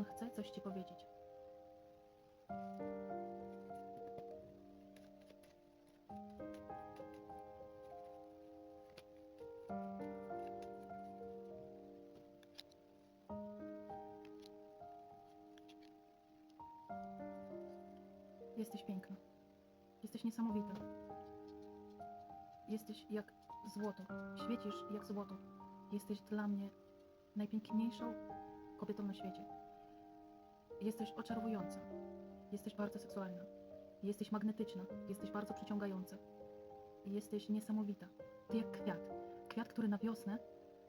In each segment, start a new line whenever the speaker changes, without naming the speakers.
on chce coś ci powiedzieć. Jesteś piękna. Jesteś niesamowita. Jesteś jak złoto. Świecisz jak złoto. Jesteś dla mnie najpiękniejszą kobietą na świecie. Jesteś oczarowująca. Jesteś bardzo seksualna. Jesteś magnetyczna. Jesteś bardzo przyciągająca. Jesteś niesamowita. Ty jak kwiat. Kwiat, który na wiosnę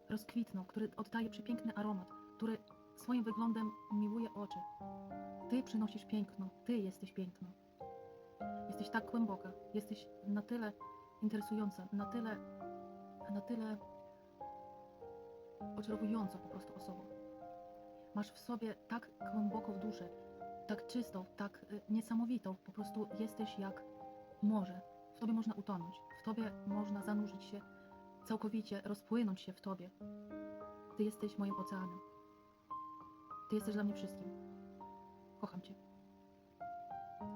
rozkwitnął, który oddaje przepiękny aromat, który swoim wyglądem miłuje oczy. Ty przynosisz piękno. Ty jesteś piękno. Jesteś tak głęboka. Jesteś na tyle interesująca, na tyle, na tyle oczarowującą po prostu osobą. Masz w sobie tak głęboko w duszę, tak czystą, tak y, niesamowitą, po prostu jesteś jak morze. W tobie można utonąć, w tobie można zanurzyć się całkowicie, rozpłynąć się w tobie. Ty jesteś moim oceanem. Ty jesteś dla mnie wszystkim. Kocham cię.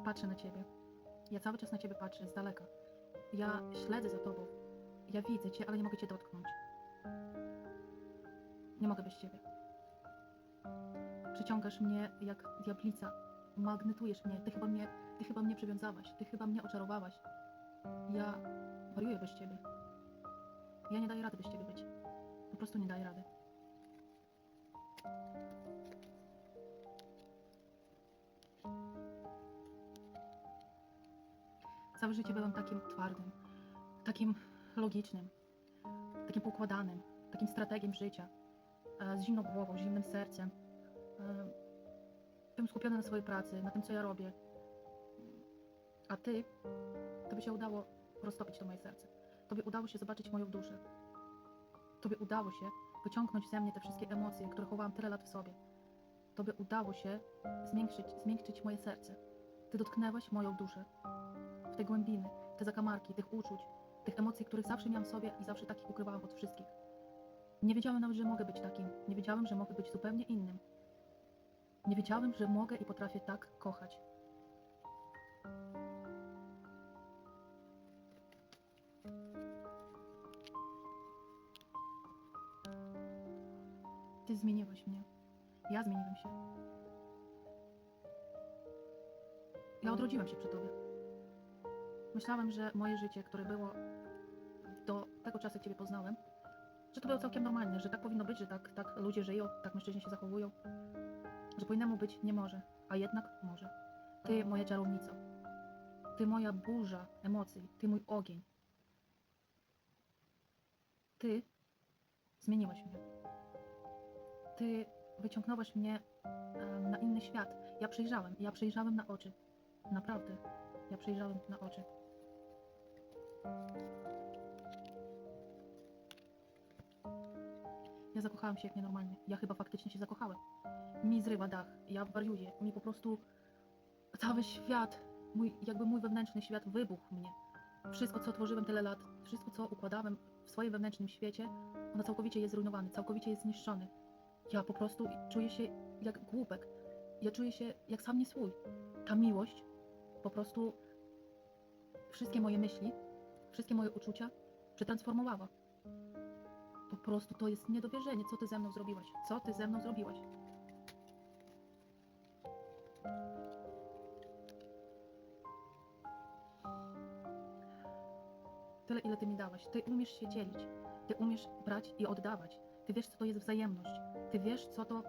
Patrzę na ciebie. Ja cały czas na ciebie patrzę z daleka. Ja śledzę za tobą. Ja widzę cię, ale nie mogę cię dotknąć. Nie mogę bez ciebie. Przyciągasz mnie jak diablica. Magnetujesz mnie. Ty chyba mnie, ty chyba mnie przywiązałaś. Ty chyba mnie oczarowałaś. Ja wariuję bez ciebie. Ja nie daję rady bez ciebie być. Po prostu nie daję rady. Całe życie byłam takim twardym, takim logicznym, takim poukładanym, takim strategiem życia, e, z zimną głową, zimnym sercem. E, Byłem skupiony na swojej pracy, na tym, co ja robię. A ty, tobie się udało roztopić to moje serce. Tobie udało się zobaczyć moją duszę. Tobie udało się wyciągnąć ze mnie te wszystkie emocje, które chowałam tyle lat w sobie. Tobie udało się zmiękczyć, zmiękczyć moje serce. Ty dotknęłaś moją duszę w te głębiny, te zakamarki, tych uczuć, tych emocji, których zawsze miałam w sobie i zawsze takich ukrywałam od wszystkich. Nie wiedziałem nawet, że mogę być takim. Nie wiedziałem, że mogę być zupełnie innym. Nie wiedziałem, że mogę i potrafię tak kochać. Ty zmieniłeś mnie. Ja zmieniłem się. Ja odrodziłem się przy tobie. Myślałem, że moje życie, które było do tego czasu, jak Ciebie poznałem, że to było całkiem normalne, że tak powinno być, że tak, tak ludzie żyją, tak mężczyźni się zachowują, że po innemu być nie może, a jednak może. Ty, moja czarownico, Ty, moja burza emocji, Ty, mój ogień. Ty zmieniłaś mnie. Ty wyciągnąłeś mnie na inny świat. Ja przejrzałem, ja przejrzałem na oczy. Naprawdę, ja przejrzałem na oczy. Ja zakochałam się jak nienormalnie. Ja chyba faktycznie się zakochałem. Mi zrywa dach, ja wariuję, mi po prostu cały świat, mój, jakby mój wewnętrzny świat wybuchł mnie. Wszystko, co tworzyłem tyle lat, wszystko, co układałem w swoim wewnętrznym świecie, ono całkowicie jest zrujnowane, całkowicie jest zniszczone. Ja po prostu czuję się jak głupek. Ja czuję się jak sam nie swój. Ta miłość po prostu wszystkie moje myśli, wszystkie moje uczucia przetransformowała. Po prostu to jest niedowierzenie, co ty ze mną zrobiłaś. Co ty ze mną zrobiłaś? Ile ty mi dałaś. Ty umiesz się dzielić. Ty umiesz brać i oddawać. Ty wiesz, co to jest wzajemność. Ty wiesz, co to.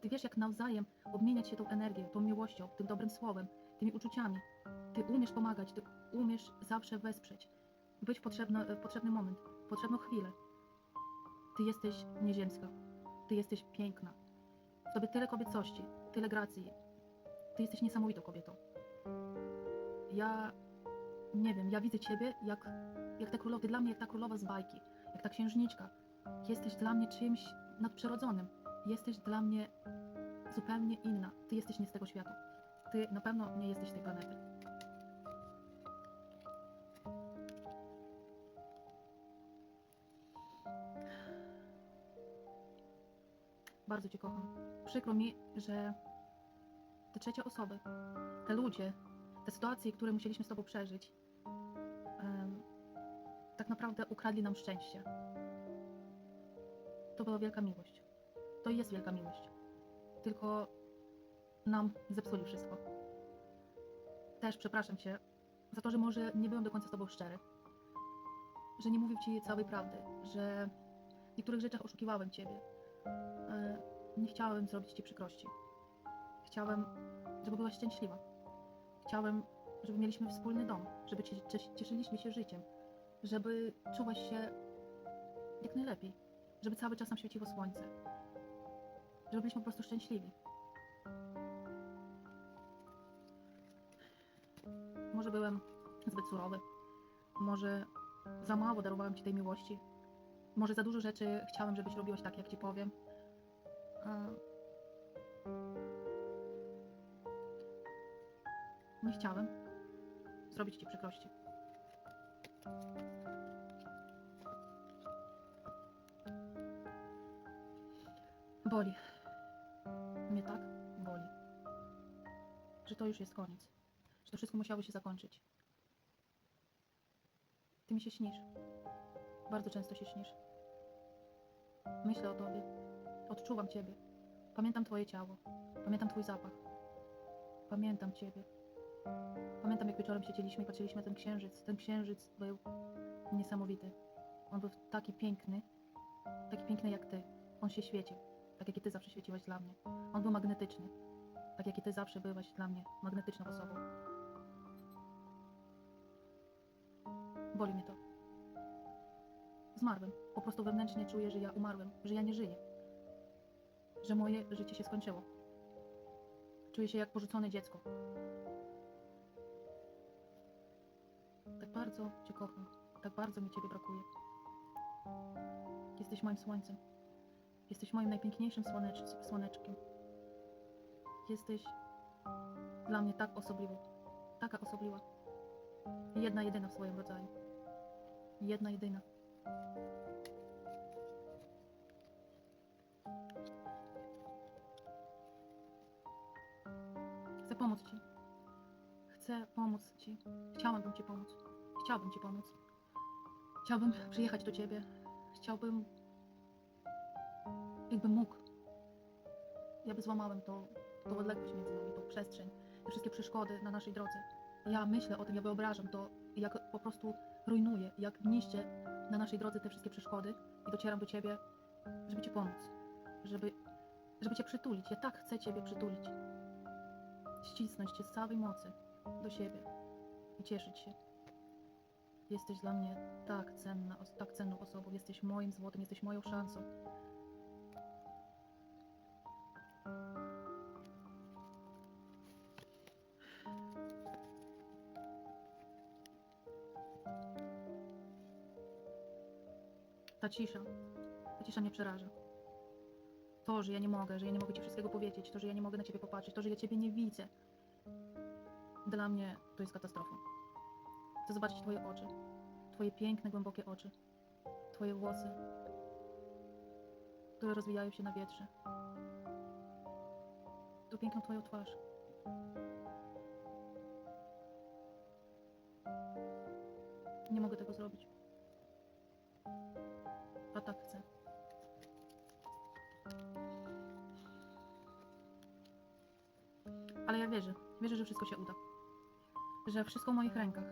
Ty wiesz, jak nawzajem obmieniać się tą energią, tą miłością, tym dobrym słowem, tymi uczuciami. Ty umiesz pomagać, ty umiesz zawsze wesprzeć. Być w, potrzebna, w potrzebny moment, w potrzebną chwilę. Ty jesteś nieziemska. Ty jesteś piękna. W tobie tyle kobiecości, tyle gracji. Ty jesteś niesamowitą kobietą. Ja nie wiem, ja widzę ciebie jak, jak ta królowa, ty dla mnie jak ta królowa z bajki, jak ta księżniczka. Jesteś dla mnie czymś nadprzyrodzonym. Jesteś dla mnie zupełnie inna. Ty jesteś nie z tego świata. Ty na pewno nie jesteś z tej planety. Bardzo Cię kocham. Przykro mi, że te trzecie osoby, te ludzie, te sytuacje, które musieliśmy z Tobą przeżyć, tak naprawdę ukradli nam szczęście. To była wielka miłość. To jest wielka miłość. Tylko nam zepsuli wszystko. Też przepraszam Cię za to, że może nie byłem do końca z Tobą szczery. Że nie mówił Ci całej prawdy, że w niektórych rzeczach oszukiwałem Ciebie. E, Nie chciałem zrobić Ci przykrości. Chciałem, żeby byłaś szczęśliwa. Chciałem, żeby mieliśmy wspólny dom, żeby cie- cie- cieszyliśmy się życiem, żeby czułaś się jak najlepiej, żeby cały czas nam świeciło słońce, żeby byliśmy po prostu szczęśliwi. Może byłem zbyt surowy, może za mało darowałem Ci tej miłości, może za dużo rzeczy chciałem, żebyś robiłaś tak, jak Ci powiem. Nie chciałem zrobić Ci przykrości. Boli. Mnie tak boli. Że to już jest koniec. Że to wszystko musiało się zakończyć. Ty mi się śnisz. Bardzo często się śnisz. Myślę o tobie. Odczuwam ciebie. Pamiętam twoje ciało. Pamiętam twój zapach. Pamiętam ciebie. Pamiętam, jak wieczorem siedzieliśmy i patrzyliśmy na ten księżyc. Ten księżyc był niesamowity. On był taki piękny. Taki piękny jak ty. On się świecił. Tak jak i ty zawsze świeciłaś dla mnie. On był magnetyczny. Tak jak i ty zawsze byłaś dla mnie magnetyczną osobą. Boli mnie to. Zmarłem. Po prostu wewnętrznie czuję, że ja umarłem, że ja nie żyję. Że moje życie się skończyło. Czuję się jak porzucone dziecko. Tak bardzo Cię kocham. Tak bardzo mi Ciebie brakuje. Jesteś moim słońcem. Jesteś moim najpiękniejszym słonecz- słoneczkiem. Jesteś dla mnie tak osobliwy. Taka osobliwa. Jedna jedyna w swoim rodzaju. Jedna jedyna. Chcę pomóc Ci. Chcę pomóc Ci. Chciałabym Ci pomóc. Chciałabym Ci pomóc. Chciałbym przyjechać do Ciebie. Chciałbym, jakbym mógł. Ja by złamałem tą, tą odległość między nami, tą przestrzeń, te wszystkie przeszkody na naszej drodze. Ja myślę o tym, ja wyobrażam to, jak po prostu rujnuję, jak niszczę na naszej drodze te wszystkie przeszkody i docieram do Ciebie, żeby Ci pomóc, żeby, żeby Cię przytulić. Ja tak chcę Ciebie przytulić. Ścisnąć Cię z całej mocy do siebie i cieszyć się. Jesteś dla mnie tak cenna, tak cenną osobą. Jesteś moim złotem, jesteś moją szansą. Ta cisza, ta cisza mnie przeraża. To, że ja nie mogę, że ja nie mogę Ci wszystkiego powiedzieć, to, że ja nie mogę na Ciebie popatrzeć, to, że ja Ciebie nie widzę. Dla mnie to jest katastrofa. Chcę zobaczyć Twoje oczy. Twoje piękne, głębokie oczy. Twoje włosy, które rozwijają się na wietrze. Tu piękną Twoją twarz. Nie mogę tego zrobić. A tak chcę. Ale ja wierzę. Wierzę, że wszystko się uda. Że wszystko w moich rękach.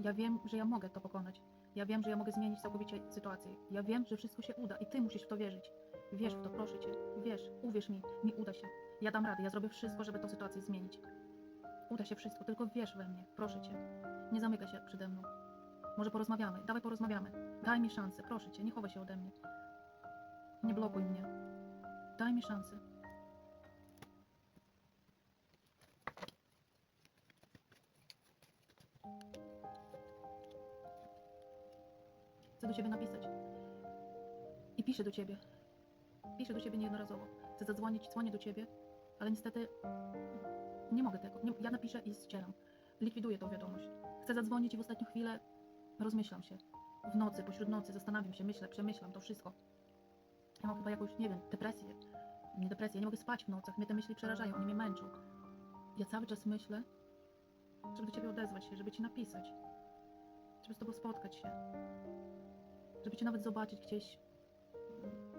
Ja wiem, że ja mogę to pokonać. Ja wiem, że ja mogę zmienić całkowicie sytuację. Ja wiem, że wszystko się uda i ty musisz w to wierzyć. Wierz w to, proszę cię. Wierz, uwierz mi, mi uda się. Ja dam radę, ja zrobię wszystko, żeby tę sytuację zmienić. Uda się wszystko, tylko wierz we mnie, proszę cię. Nie zamykaj się przede mną. Może porozmawiamy, dawaj porozmawiamy. Daj mi szansę, proszę cię, nie chowaj się ode mnie. Nie blokuj mnie. Daj mi szansę. Chcę do ciebie napisać. I piszę do ciebie. Piszę do ciebie niejednorazowo. Chcę zadzwonić, dzwonię do ciebie, ale niestety nie mogę tego. Nie, ja napiszę i ścieram. Likwiduję tą wiadomość. Chcę zadzwonić i w ostatnią chwilę rozmyślam się. W nocy, pośród nocy zastanawiam się, myślę, przemyślam to wszystko. Ja mam chyba jakąś, nie wiem, depresję. mnie depresja, ja nie mogę spać w nocach, mnie te myśli przerażają, one mnie męczą. Ja cały czas myślę, żeby do ciebie odezwać się, żeby ci napisać, żeby z tobą spotkać się, żeby cię nawet zobaczyć gdzieś.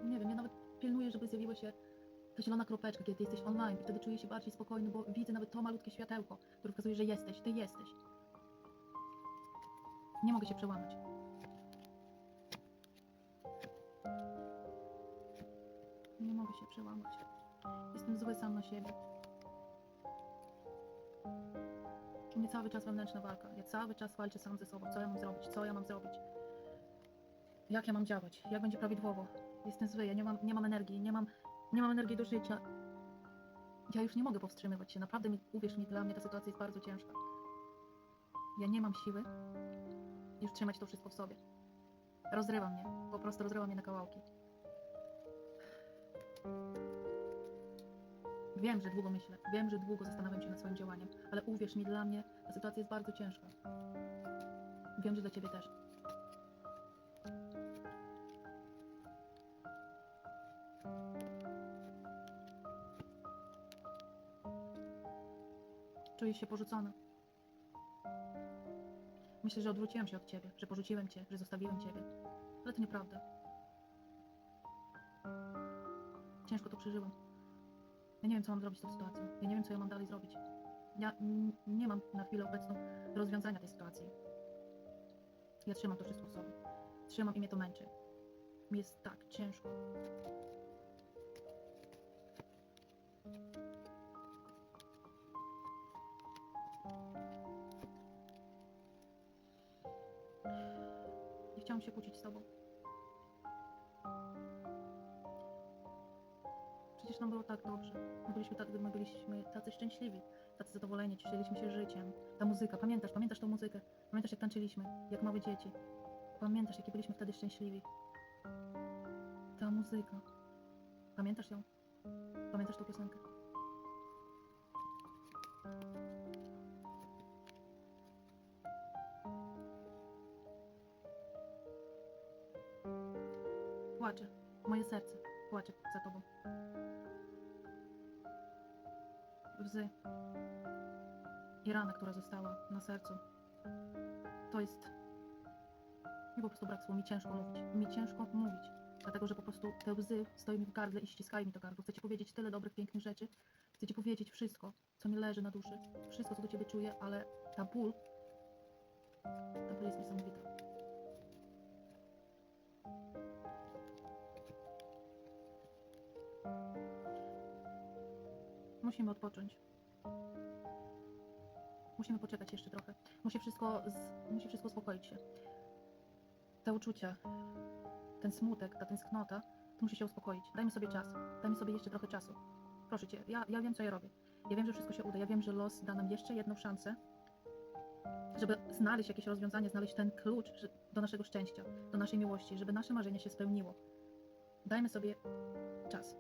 Nie wiem, ja nawet pilnuję, żeby zjawiła się ta zielona kropeczka, kiedy jesteś online wtedy czuję się bardziej spokojny, bo widzę nawet to malutkie światełko, które wskazuje, że jesteś, ty jesteś. Nie mogę się przełamać. Nie mogę się przełamać. Jestem zły sam na siebie. U mnie cały czas wewnętrzna walka. Ja cały czas walczę sam ze sobą. Co ja mam zrobić? Co ja mam zrobić? Jak ja mam działać? Jak będzie prawidłowo? Jestem zły, ja nie mam, nie mam energii, nie mam, nie mam energii do życia. Ja już nie mogę powstrzymywać się. Naprawdę, mi, uwierz mi, dla mnie ta sytuacja jest bardzo ciężka. Ja nie mam siły już trzymać to wszystko w sobie. Rozrywa mnie, po prostu rozrywa mnie na kawałki. Wiem, że długo myślę, wiem, że długo zastanawiam się nad swoim działaniem, ale uwierz mi, dla mnie ta sytuacja jest bardzo ciężka. Wiem, że dla ciebie też. Czuję się porzucona. Myślę, że odwróciłem się od ciebie, że porzuciłem cię, że zostawiłem ciebie. Ale to nieprawda. Ciężko to przeżyłam. Ja nie wiem, co mam zrobić z tą sytuacją. Ja nie wiem, co ja mam dalej zrobić. Ja nie mam na chwilę obecną rozwiązania tej sytuacji. Ja trzymam to wszystko w sobie. Trzymam i mnie to męczy. Mi jest tak ciężko. Nie chciałam się kłócić z tobą. Przecież nam było tak dobrze. My byliśmy, tak, my byliśmy tacy szczęśliwi, tacy zadowoleni, cieszyliśmy się życiem. Ta muzyka, pamiętasz, pamiętasz tą muzykę? Pamiętasz jak tańczyliśmy, jak małe dzieci? Pamiętasz jakie byliśmy wtedy szczęśliwi? Ta muzyka. Pamiętasz ją? Pamiętasz tą piosenkę? Płaczę. Moje serce płacze za tobą. Łzy. I rana, która została na sercu. To jest. Mi po prostu brak słów, mi ciężko mówić. Mi ciężko mówić. Dlatego, że po prostu te łzy stoją mi w gardle i ściskają mi to gardło. Chcę ci powiedzieć tyle dobrych, pięknych rzeczy. Chcę ci powiedzieć wszystko, co mi leży na duszy. Wszystko, co do ciebie czuję, ale ta ból. Ta ból jest niesamowita. Musimy odpocząć. Musimy poczekać jeszcze trochę. Musi wszystko, z, musi wszystko uspokoić się. Te uczucia, ten smutek, ta tęsknota, to musi się uspokoić. Dajmy sobie czas. Dajmy sobie jeszcze trochę czasu. Proszę cię, ja, ja wiem, co ja robię. Ja wiem, że wszystko się uda. Ja wiem, że los da nam jeszcze jedną szansę, żeby znaleźć jakieś rozwiązanie, znaleźć ten klucz do naszego szczęścia, do naszej miłości, żeby nasze marzenie się spełniło. Dajmy sobie czas.